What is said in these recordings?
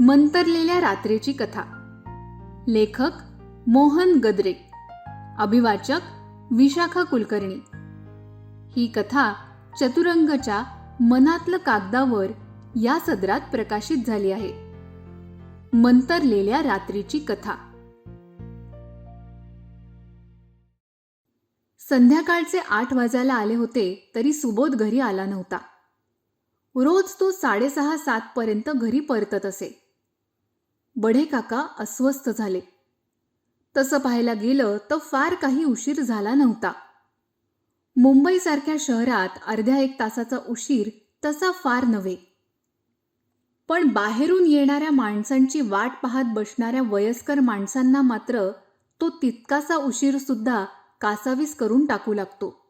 मंतरलेल्या रात्रीची कथा. लेखक मोहन गद्रे. अभिवाचक विशाखा कुलकर्णी. ही कथा चतुरंगच्या मनातलं कागदावर या सदरात प्रकाशित झाली आहे. मंतरलेल्या रात्रीची कथा. संध्याकाळचे आठ वाजायला आले होते तरी सुबोध घरी आला नव्हता. रोज तो साडेसहा सात पर्यंत घरी परतत असे. बढे काका अस्वस्थ झाले. तसं पाहायला गेलं तर फार काही उशीर झाला नव्हता. मुंबईसारख्या शहरात अर्ध्या एक तासाचा उशीर तसा फार नव्हे. पण बाहेरून येणाऱ्या माणसांची वाट पाहत बसणाऱ्या वयस्कर माणसांना मात्र तो तितकासा उशीर सुद्धा कासावीस करून टाकू लागतो.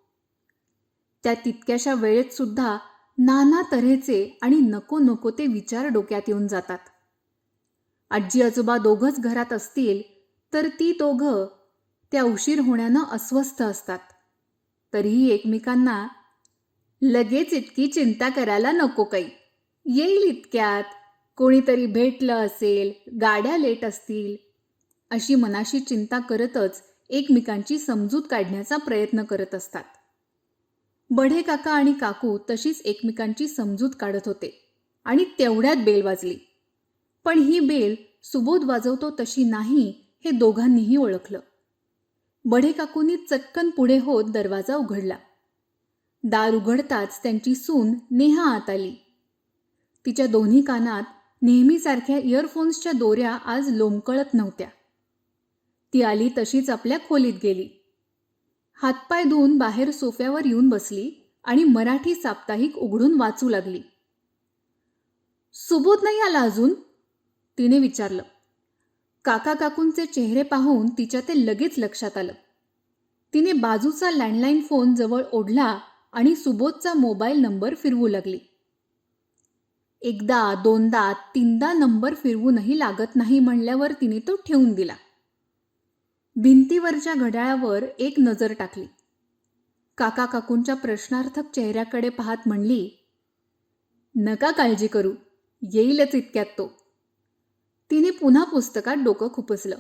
त्या तितक्याशा वेळेत सुद्धा नाना तऱ्हेचे आणि नको नको ते विचार डोक्यात येऊन जातात. आजी आजोबा दोघंच घरात असतील तर ती दोघं त्या उशीर होण्यानं अस्वस्थ असतात. तरीही एकमेकांना लगेच इतकी चिंता करायला नको काही. येईल इतक्यात कोणीतरी भेटलं असेल गाड्या लेट असतील अशी मनाशी चिंता करतच एकमेकांची समजूत काढण्याचा प्रयत्न करत असतात. बढे काका आणि काकू तशीच एकमेकांची समजूत काढत होते आणि तेवढ्यात बेल वाजली. पण ही बेल सुबोध वाजवतो तशी नाही हे दोघांनीही ओळखलं. बढे काकूंनी चटकन पुढे होत दरवाजा उघडला. दार उघडताच त्यांची सून नेहा आत आली. तिच्या दोन्ही कानात नेहमीसारख्या इयरफोन्सच्या दोऱ्या आज लोंबकळत नव्हत्या. ती आली तशीच आपल्या खोलीत गेली. हातपाय धुवून बाहेर सोफ्यावर येऊन बसली आणि मराठी साप्ताहिक उघडून वाचू लागली. सुबोध नाही आला अजून? तिने विचारलं. काका काकूंचे चेहरे पाहून तिच्या ते लगेच लक्षात आलं. तिने बाजूचा लँडलाईन फोन जवळ ओढला आणि सुबोधचा मोबाईल नंबर फिरवू लागली. एकदा दोनदा तीनदा नंबर फिरवूनही लागत नाही म्हणल्यावर तिने तो ठेवून दिला. भिंतीवरच्या घड्याळावर एक नजर टाकली. काका काकूंच्या प्रश्नार्थक चेहऱ्याकडे पाहत म्हणली नका काळजी करू येईलच इतक्यात तो. तिने पुन्हा पुस्तकात डोकं खुपसलं.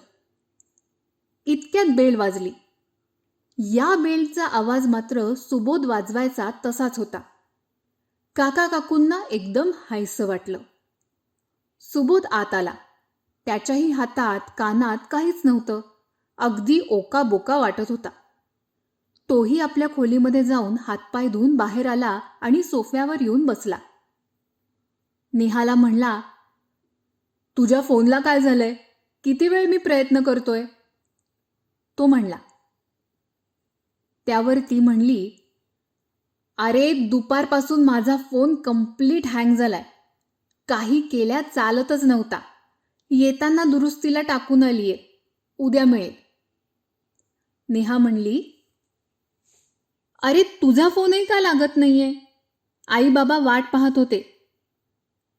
इतक्यात बेल वाजली. या बेलचा आवाज मात्र सुबोध वाजवायचा तसाच होता. काका काकूंना एकदम हायसं वाटलं. सुबोध आत आला. त्याच्याही हातात कानात काहीच नव्हतं. अगदी ओका बोका वाटत होता. तोही आपल्या खोलीमध्ये जाऊन हातपाय धुवून बाहेर आला आणि सोफ्यावर येऊन बसला. नेहाला म्हणला तुझ्या फोनला काय झालंय? किती वेळ मी प्रयत्न करतोय? तो म्हणला. त्यावर ती म्हणली अरे दुपारपासून माझा फोन कंप्लीट हँग झालाय. काही केल्या चालतच नव्हता. येताना दुरुस्तीला टाकून आलीये. उद्या मिळेल. नेहा म्हणली अरे तुझा फोनही का लागत नाहीये? आई बाबा वाट पाहत होते.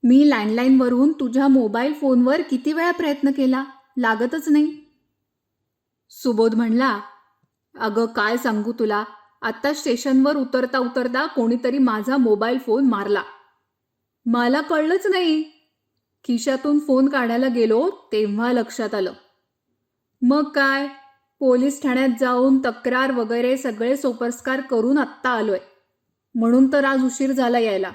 मी लँडलाईनवरून तुझ्या मोबाईल फोनवर किती वेळा प्रयत्न केला? लागतच नाही. सुबोध म्हणला अगं काय सांगू तुला? आत्ता स्टेशनवर उतरता उतरता कोणीतरी माझा मोबाईल फोन मारला. मला कळलंच नाही. खिशातून फोन काढायला गेलो तेव्हा लक्षात आलं. मग काय? पोलीस ठाण्यात जाऊन तक्रार वगैरे सगळे सोपस्कार करून आत्ता आलोय. म्हणून तर आज उशीर झाला यायला.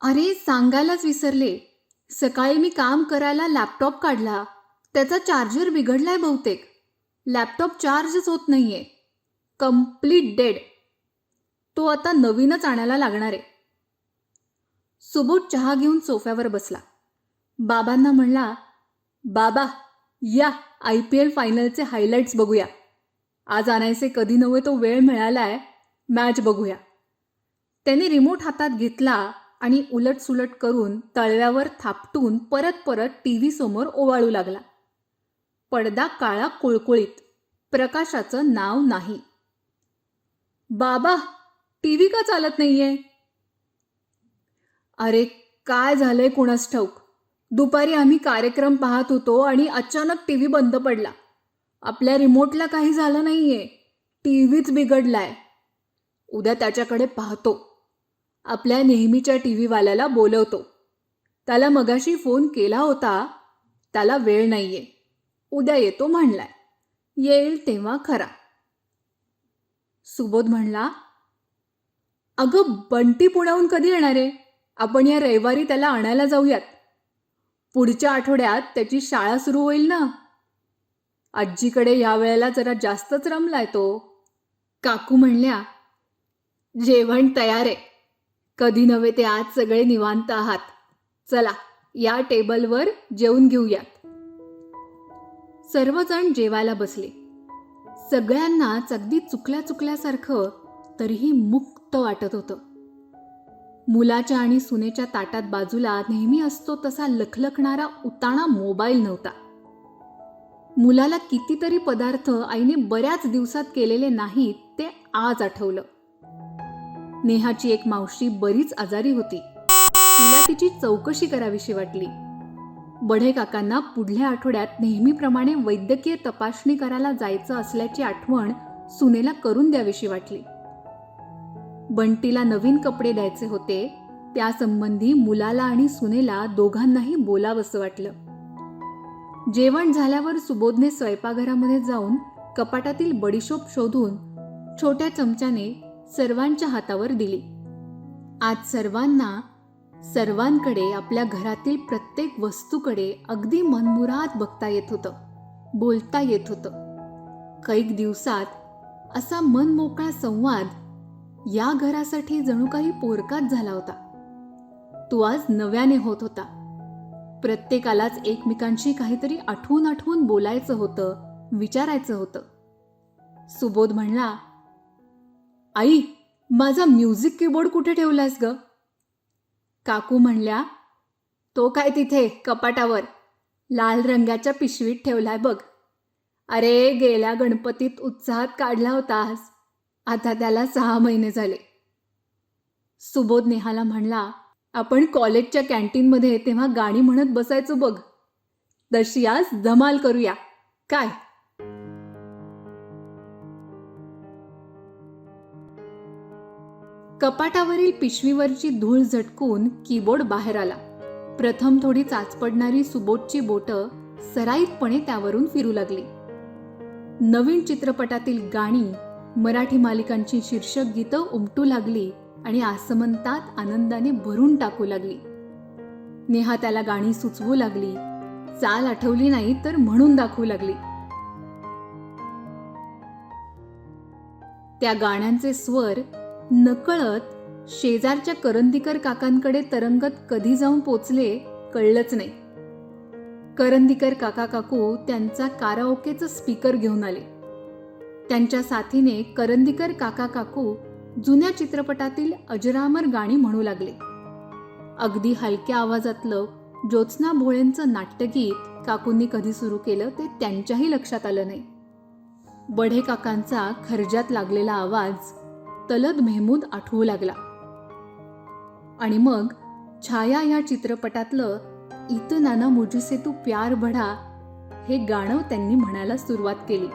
अरे सांगायलाच विसरले. सकाळी मी काम करायला लॅपटॉप काढला. त्याचा चार्जर बिघडलाय बहुतेक. लॅपटॉप चार्जच होत नाहीये. कंप्लीट डेड तो आता नवीनच आणायला लागणार आहे. सुबोध चहा घेऊन सोफ्यावर बसला. बाबांना म्हणला बाबा या आय पी एल फायनलचे हायलाइट्स बघूया. आज आणायचे कधी नव्हे तो वेळ मिळालाय मॅच बघूया. त्याने रिमोट हातात घेतला आणि उलटसुलट करून तळव्यावर थापटून परत परत टी व्ही समोर ओवाळू लागला. पडदा काळा कुळकुळीत. प्रकाशाचं नाव नाही. बाबा टी व्ही का चालत नाहीये? अरे काय झालंय कुणास ठाऊक? दुपारी आम्ही कार्यक्रम पाहत होतो आणि अचानक टी व्ही बंद पडला. आपल्या रिमोटला काही झालं नाहीये. टी व्हीच बिघडलाय. उद्या त्याच्याकडे पाहतो. आपल्या नेहमीच्या टी व्हीवाल्याला बोलवतो. त्याला मगाशी फोन केला होता त्याला वेळ नाहीये. उद्या येतो म्हणलाय. येईल तेव्हा खरा. सुबोध म्हणला अगं बंटी पुण्याहून कधी येणार आहे? आपण या रविवारी त्याला आणायला जाऊयात. पुढच्या आठवड्यात त्याची शाळा सुरू होईल ना? आजीकडे या वेळेला जरा जास्तच रमलाय तो. काकू म्हणल्या जेवण तयार आहे. कधी नव्हे ते आज सगळे निवांत आहात. चला या टेबलवर जेवून घेऊयात. सर्वजण जेवायला बसले. सगळ्यांनाच अगदी चुकल्या चुकल्यासारखं तरीही मुक्त वाटत होतं. मुलाच्या आणि सुनेच्या ताटात बाजूला नेहमी असतो तसा लखलखणारा उताणा मोबाईल नव्हता. मुलाला कितीतरी पदार्थ आईने बऱ्याच दिवसात केलेले नाहीत ते आज आठवलं. नेहाची एक मावशी बरीच आजारी होती. तिला तिची चौकशी करावीशी वाटली. बढे काकांना पुढल्या आठवड्यात नेहमीप्रमाणे वैद्यकीय तपासणी करायला जायचं असल्याची आठवण सुनेला करून द्यावीशी वाटली. बंटीला नवीन कपडे द्यायचे होते त्यासंबंधी मुलाला आणि सुनेला दोघांनाही बोलावंसं वाटलं. जेवण झाल्यावर सुबोधने स्वयंपाकघरामध्ये जाऊन कपाटातील बडीशोप शोधून छोट्या चमच्याने सर्वांच्या हातावर दिली. आज सर्वांना सर्वांकडे आपल्या घरातील प्रत्येक वस्तूकडे अगदी मनमुराद बघता येत होतं बोलता येत होतं. कैक दिवसात असा मनमोकळा संवाद या घरासाठी जणू काही पोरकाच झाला होता. तो आज नव्याने होत होता. प्रत्येकालाच एकमेकांशी काहीतरी आठवून आठवून बोलायचं होतं विचारायचं होतं. सुबोध म्हणला आई माझा म्युझिक कीबोर्ड कुठे ठेवलास ग? काकू म्हणल्या तो काय तिथे कपाटावर. लाल रंगाच्या पिशवीत ठेवलाय बघ. अरे गेल्या गणपतीत उत्साहात काढला होतास. आता त्याला सहा महिने झाले. सुबोध नेहाला म्हणला आपण कॉलेजच्या कॅन्टीनमध्ये तेव्हा गाणी म्हणत बसायचो बघ. तशी आज धमाल करूया. काय? कपाटावरील पिशवीवरची धूळ झटकून कीबोर्ड बाहेर आला. प्रथम थोडी चाचपडणारी सुबोटची बोटं सराईतपणे त्यावरून फिरू लागली. नवीन चित्रपटातील गाणी मराठी मालिकांची शीर्षक गीतं उमटू लागली आणि आसमंतात आनंदाने भरून टाकू लागली. नेहा त्याला गाणी सुचवू लागली. चाल आठवली नाही तर म्हणून दाखवू लागली. त्या गाण्यांचे स्वर नकळत शेजारच्या करंदीकर काकांकडे तरंगत कधी जाऊन पोचले कळलंच नाही. करंदीकर काका काकू त्यांचा काराओकेचं स्पीकर घेऊन आले. त्यांच्या साथीने करंदीकर काका काकू जुन्या चित्रपटातील अजरामर गाणी म्हणू लागले. अगदी हलक्या आवाजातलं ज्योत्स्ना भोळेंचं नाट्यगीत काकूंनी कधी सुरू केलं ते त्यांच्याही लक्षात आलं नाही. बढे काकांचा खर्जात लागलेला आवाज तलद मेहमूद आठवू लागला. आणि मग छाया या चित्रपटातलं इत नाना मुझसे तू प्यार बढा हे गाणं त्यांनी म्हणायला सुरुवात केली.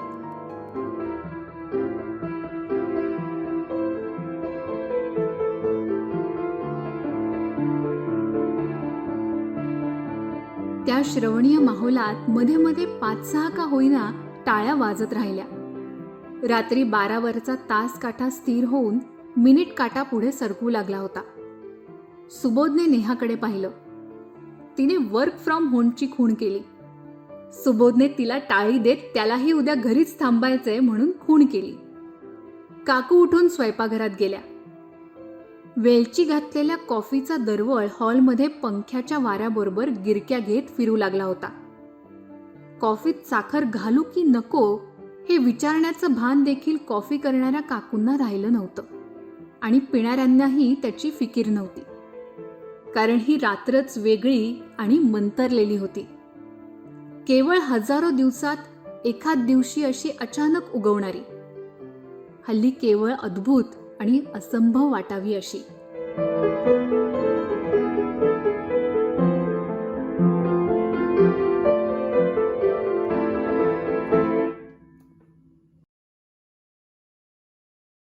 त्या श्रवणीय माहोलात मध्ये मध्ये पाच सहा का होईना टाळ्या वाजत राहिल्या. रात्री बारावरचा तास काटा स्थिर होऊन मिनिट काटा पुढे सरकू लागला होता. सुबोधने नेहाकडे पाहिलं. तिने वर्क फ्रॉम होमची खूण केली. सुबोधने तिला टाळी देत त्यालाही उद्या घरीच थांबायचंय म्हणून खूण केली. काकू उठून स्वयंपाकघरात गेल्या. वेलची घातलेल्या कॉफीचा दरवळ हॉलमध्ये पंख्याच्या वाऱ्याबरोबर गिरक्या घेत फिरू लागला होता. कॉफीत साखर घालू की नको हे विचारण्याचं भान देखील कॉफी करणाऱ्या काकूंना राहिलं नव्हतं. आणि पिणाऱ्यांनाही त्याची फिकीर नव्हती. कारण ही रात्रच वेगळी आणि मंतरलेली होती. केवळ हजारो दिवसात एखाद दिवशी अशी अचानक उगवणारी. हल्ली केवळ अद्भुत आणि असंभव वाटावी अशी.